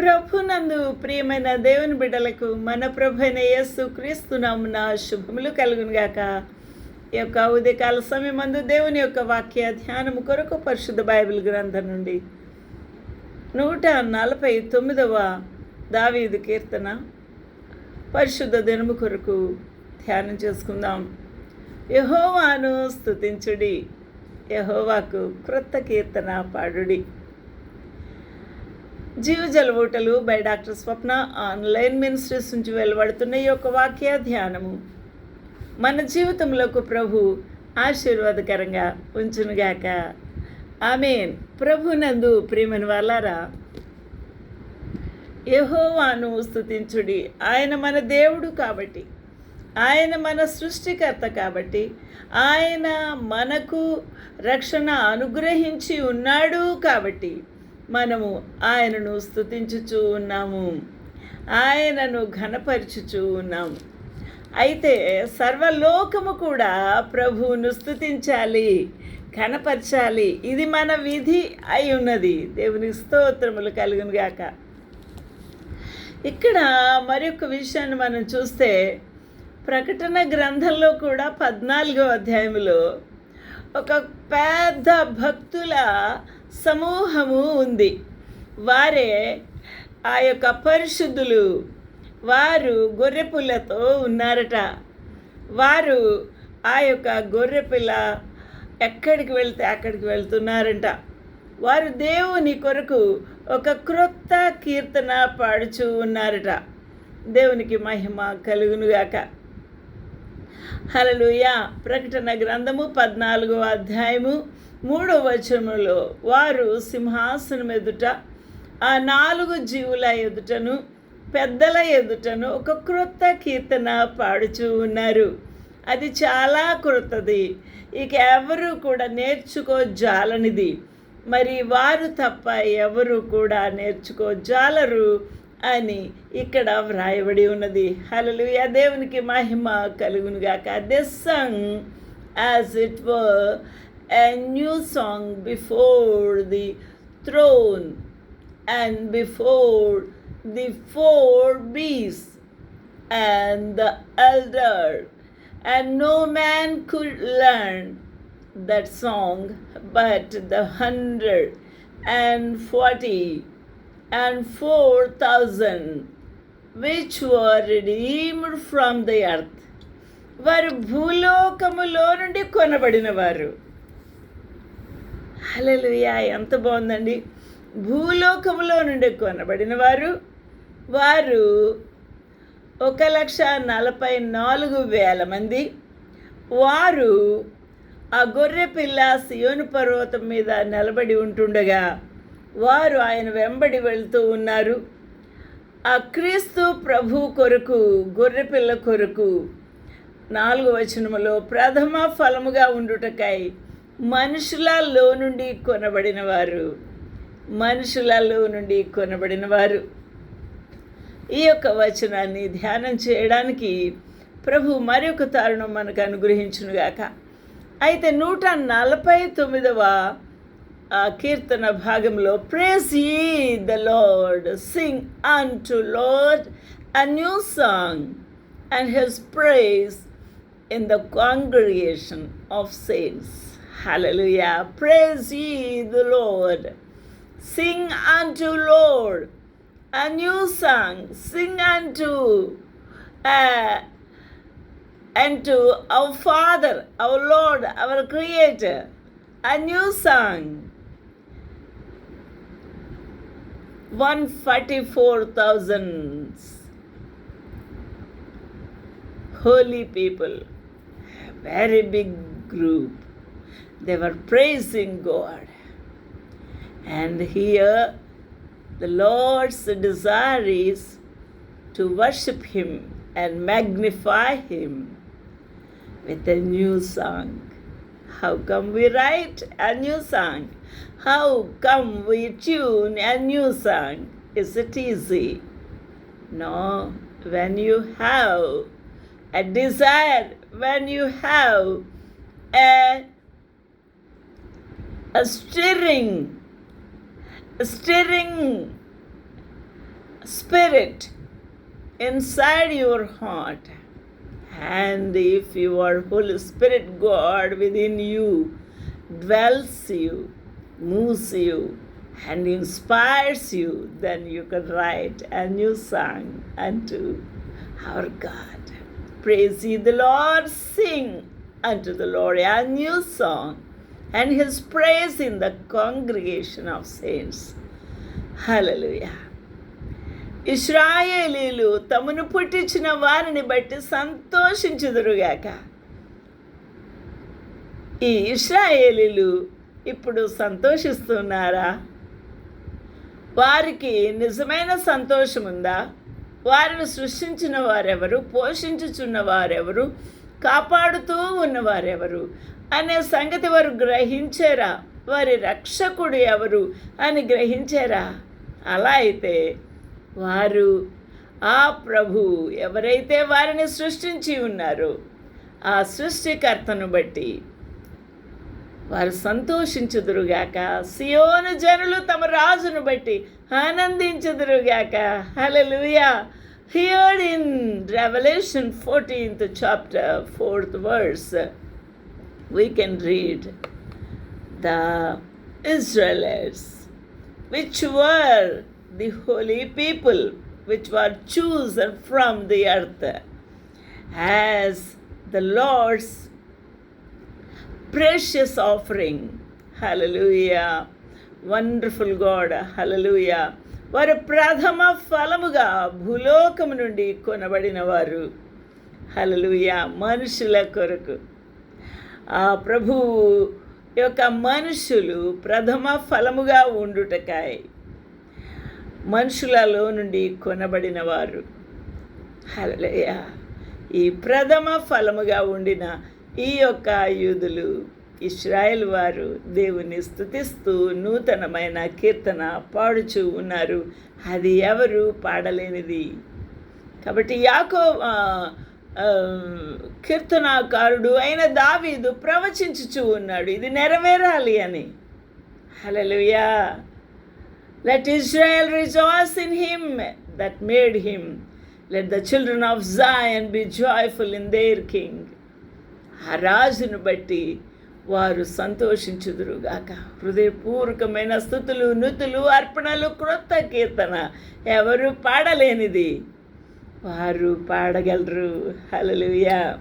ప్రభునందు ప్రియమైన దేవుని బిడ్డలకు మన ప్రభు అయిన యేసు క్రీస్తునామున శుభములు కలుగునుగాక. ఈ యొక్క ఉదయకాల సమయమందు దేవుని యొక్క వాక్య ధ్యానము కొరకు పరిశుద్ధ బైబిల్ గ్రంథం నుండి నూట నలభై తొమ్మిదవ దావీదు కీర్తన పరిశుద్ధ దినము కొరకు ధ్యానం చేసుకుందాం. యహోవాను స్తుతించుడి యహోవాకు క్రొత్త కీర్తన పాడుడి. జీవజల ఊటలు by doctor Swapna online ministries నుంచి వెలువడుతున్న ఈ యొక్క వాక్య ధ్యానము. మన జీవితంలోకి ప్రభు ఆశీర్వాదకరంగా ఉంచునుగాక. ఆమెన్. ప్రభునందు ప్రేమని వాళ్ళారా యహోవాను స్థుతించుడి ఆయన మన దేవుడు కాబట్టి ఆయన మన సృష్టికర్త కాబట్టి ఆయన మనకు రక్షణ అనుగ్రహించి ఉన్నాడు కాబట్టి మనము ఆయనను స్థుతించుచూ ఉన్నాము. ఆయనను ఘనపరచుచూ ఉన్నాము. అయితే సర్వలోకము కూడా ప్రభువును స్తుతించాలి ఘనపరచాలి. ఇది మన విధి అయి ఉన్నది. దేవుని స్తోత్రములు కలుగును గాక. ఇక్కడ మరొక విషయాన్ని మనం చూస్తే ప్రకటన గ్రంథంలో కూడా పద్నాలుగో అధ్యాయంలో ఒక పెద్ద భక్తుల సమూహము ఉంది. వారే ఆ యొక్క పరిశుద్ధులు. వారు గొర్రెపిల్లతో ఉన్నారట. వారు ఆ యొక్క గొర్రెపిల్ల ఎక్కడికి వెళ్తే అక్కడికి వెళ్తున్నారంట. వారు దేవుని కొరకు ఒక క్రొత్త కీర్తన పాడుచూ ఉన్నారట. దేవునికి మహిమ కలుగునుగాక. హలలుయ ప్రకటన గ్రంథము పద్నాలుగో అధ్యాయము మూడో వచనములో వారు సింహాసనం ఎదుట ఆ నాలుగు జీవుల ఎదుటను పెద్దల ఎదుటను ఒక క్రొత్త కీర్తన పాడుచూ ఉన్నారు. అది చాలా క్రొత్తది. ఇక ఎవరు కూడా నేర్చుకోజాలనిది మరి వారు తప్ప ఎవరు కూడా నేర్చుకోజాలరు అని ఇక్కడ వ్రాయబడి ఉన్నది. హలలు దేవునికి మహిమ కలుగునుగాక. This song as it were a new song before the throne and before the four beasts and the elder, and no man could learn that song but the hundred and forty and four thousand which were redeemed from the earth. వారు భూలోకములో నుండి కొనబడిన వారు హలలుయా ఎంత బాగుందండి. భూలోకంలో నుండి కొనబడిన వారు వారు ఒక లక్ష నలభై నాలుగు వేల మంది. వారు ఆ గొర్రె పిల్ల సియోను పర్వతం మీద నిలబడి ఉంటుండగా వారు ఆయన వెంబడి వెళ్తూ ఉన్నారు. ఆ క్రీస్తు ప్రభు కొరకు గొర్రెపిల్ల కొరకు నాలుగు వచనములో ప్రథమ ఫలముగా ఉండుటకై మనుషులలో నుండి కొనబడిన వారు మనుషులలో నుండి కొనబడిన వారు ఈ యొక్క వచనాన్ని ధ్యానం చేయడానికి ప్రభు మరొక తరుణం మనకు అనుగ్రహించునుగాక. అయితే నూట నలభై తొమ్మిదవ కీర్తన భాగంలో praise ye the Lord sing unto Lord a new song and his praise in the congregation of saints. Hallelujah. Praise ye the Lord. Sing unto Lord a new song. Sing unto uh, and to our Father, our Lord, our Creator, a new song. 144,000 holy people very big group. They were praising God. And here, the Lord's desire is to worship Him and magnify Him with a new song. How come we write a new song? How come we tune a new song? Is it easy? No, when you have a desire, when you have a, stirring, stirring spirit inside your heart. And if your Holy Spirit God within you dwells you, moves you, and inspires you, then you can write a new song unto our God. Praise ye the Lord, sing unto the Lord a new song, and his praise in the congregation of saints. Hallelujah ఇస్రాయేలీలు తమను పుట్టించిన వారిని బట్టి సంతోషించుదురుగాక. ఈ ఇస్రాయేలీలు ఇప్పుడు సంతోషిస్తున్నారా? వారికి నిజమైన సంతోషం ఉందా? వారిని సృష్టించిన వారెవరు? పోషించుచున్న వారెవరు? కాపాడుతూ ఉన్నవారెవరు అనే సంగతి వారు గ్రహించారా? వారి రక్షకుడు ఎవరు అని గ్రహించారా? అలా అయితే వారు ఆ ప్రభు ఎవరైతే వారిని సృష్టించి ఉన్నారో ఆ సృష్టికర్తను బట్టి వారు సంతోషించుదురుగాక సియోను జనులు తమ రాజును బట్టి ఆనందించుదురుగాక. Hallelujah heard in Revelation fourteenth chapter fourth words we can read the Israelites, which were the holy people, which were chosen from the earth as the Lord's precious offering. Hallelujah. Wonderful God. Hallelujah. వారు ప్రథమ ఫలముగా భూలోకము నుండి కొనబడిన వారు హలలుయ మనుషుల కొరకు ఆ ప్రభువు యొక్క మనుషులు ప్రథమ ఫలముగా ఉండుటకాయ. మనుషులలో నుండి కొనబడిన వారు హలయ ఈ ప్రథమ ఫలముగా ఉండిన ఈ యొక్క యూదులు ఇస్రాయేల్ వారు దేవుని స్థుతిస్తూ నూతనమైన కీర్తన పాడుచూ ఉన్నారు. అది ఎవరు పాడలేనిది. కాబట్టి యాకో కీర్తనాకారుడు అయిన దావీదు ప్రవచించుచూ ఉన్నాడు. ఇది నెరవేరాలి అని. Hallelujah let Israel rejoice in him that made him let the children of Zion be joyful in their king ఆ రాజును బట్టి వారు సంతోషించుదురుగాక హృదయపూర్వకమైన స్థుతులు నుతులు అర్పణలు క్రొత్త కీర్తన ఎవరు పాడలేనిది. వారు పాడగలరు. హలలుయా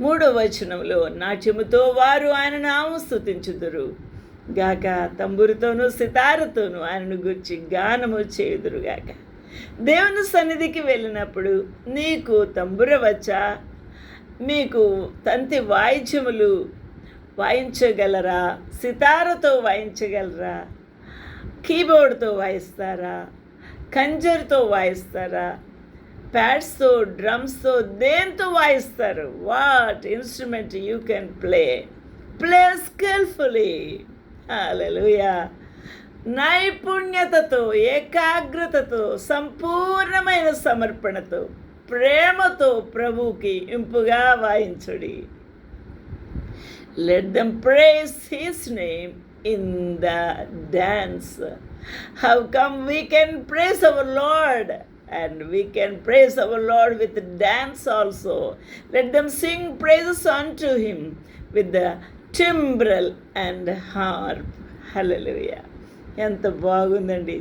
మూడో వచనంలో నాట్యముతో వారు ఆయన నామం స్థుతించుదురు గాక తంబురుతోనూ సితారతోనూ ఆయనను గుర్చి గానము చేయుదురుగాక దేవుని సన్నిధికి వెళ్ళినప్పుడు నీకు తంబుర వచ్చా మీకు తంతి వాయిద్యములు వాయించగలరా? సితారతో వాయించగలరా? కీబోర్డ్తో వాయిస్తారా? కంజర్తో వాయిస్తారా? ప్యాడ్స్తో డ్రమ్స్తో దేంతో వాయిస్తారు what instrument you can play play skilfully hallelujah నైపుణ్యతతో ఏకాగ్రతతో సంపూర్ణమైన సమర్పణతో ప్రేమతో ప్రభువుకి ఇంపుగా వాయించుడి let them praise his name in the dance how come we can praise our Lord and we can praise our Lord with dance also. Let them sing praises unto Him with the timbrel and harp. Hallelujah. ఎంత బాగుందండి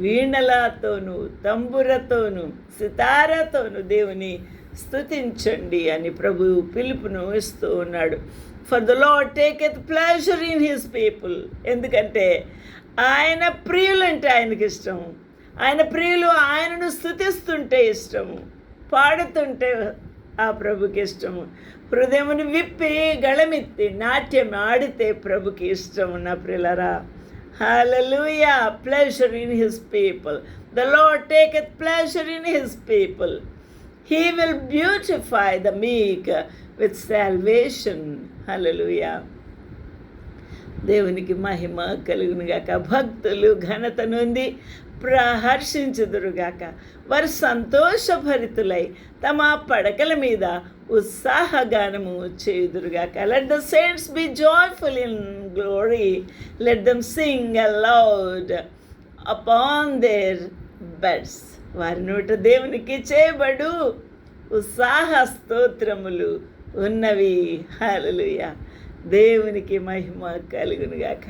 వీణలతోనూ తంబురతోనూ సితారతోనూ దేవుని స్తుతించండి అని ప్రభు పిలుపును ఇస్తూ ఉన్నాడు for the Lord taketh pleasure in his people ఎందుకంటే ఆయన ప్రియులంటే ఆయనకి ఇష్టం ఆయన ప్రియులు ఆయనను స్థుతిస్తుంటే ఇష్టము పాడుతుంటే ఆ ప్రభుకి ఇష్టము. హృదయమును విప్పి గళమెత్తి నాట్యం ఆడితే ప్రభుకి ఇష్టము నా ప్రిలరా. Hallelujah pleasure in his people the Lord taketh pleasure in his people he will beautify the meek with salvation hallelujah దేవునికి మహిమ కలుగునుగాక. భక్తులు ఘనత నుండి ప్రహర్షించుదురుగాక. వారు సంతోషభరితులై తమ పడకల మీద ఉత్సాహగానము చేయుదురుగాక. Let the saints be joyful in glory let them sing aloud upon their beds వారి నోట దేవునికి చేయబడు ఉత్సాహ స్తోత్రములు ఉన్నవి. హల్లెలూయ దేవునికి మహిమ కలుగునుగాక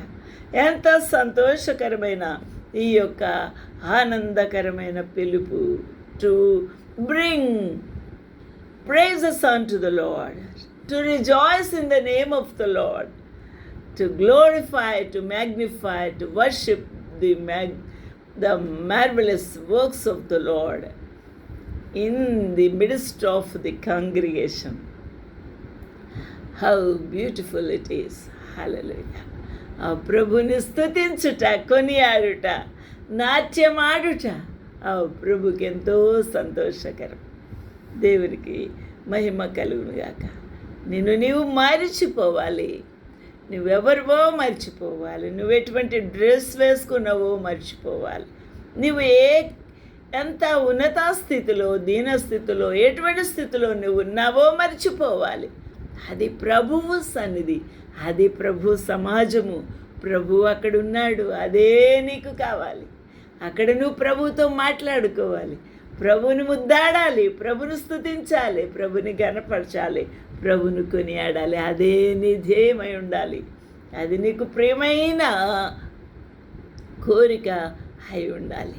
ఎంత సంతోషకరమైన ఈ యొక్క ఆనందకరమైన పిలుపు to bring praises unto the Lord, to rejoice in the name of the Lord, to glorify, to magnify, to worship the, mag- the marvelous works of the Lord in the midst of the congregation. How beautiful it is Hallelujah. ఆ ప్రభుని స్థుతించుట కొనియాడుట నాట్యమాడుట ఆ ప్రభుకి ఎంతో సంతోషకరం. దేవునికి మహిమ కలుగునుగాక నిన్ను నీవు మరిచిపోవాలి. నువ్వెవరివో మర్చిపోవాలి. నువ్వు ఎటువంటి డ్రెస్ వేసుకున్నావో మర్చిపోవాలి. నువ్వు ఏ ఎంత ఉన్నత స్థితిలో దీన స్థితిలో ఎటువంటి స్థితిలో నువ్వు ఉన్నావో మర్చిపోవాలి. అది ప్రభువు సన్నిధి అది ప్రభు సమాజము. ప్రభు అక్కడ ఉన్నాడు అదే నీకు కావాలి. అక్కడ నువ్వు ప్రభుతో మాట్లాడుకోవాలి. ప్రభుని ముద్దాడాలి ప్రభుని స్థుతించాలి ప్రభుని గనపరచాలి ప్రభుని కొనియాడాలి అదే నీ ధ్యేయమై ఉండాలి. అది నీకు ప్రేమైన కోరిక అయి ఉండాలి.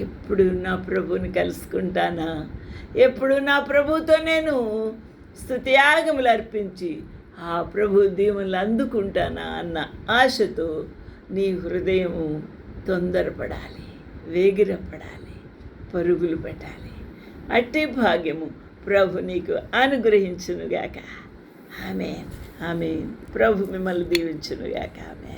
ఎప్పుడు నా ప్రభుని కలుసుకుంటానా? ఎప్పుడు నా ప్రభుతో నేను స్తుత్యాగములు అర్పించి ఆ ప్రభు దీవులు అందుకుంటానా? అన్న ఆశతో నీ హృదయము తొందరపడాలి వేగిరపడాలి పరుగులు పెట్టాలి. అట్టి భాగ్యము ప్రభు నీకు అనుగ్రహించునుగాక. ఆమె ఆమె ప్రభు మిమ్మల్ని దీవించునుగాక. ఆమె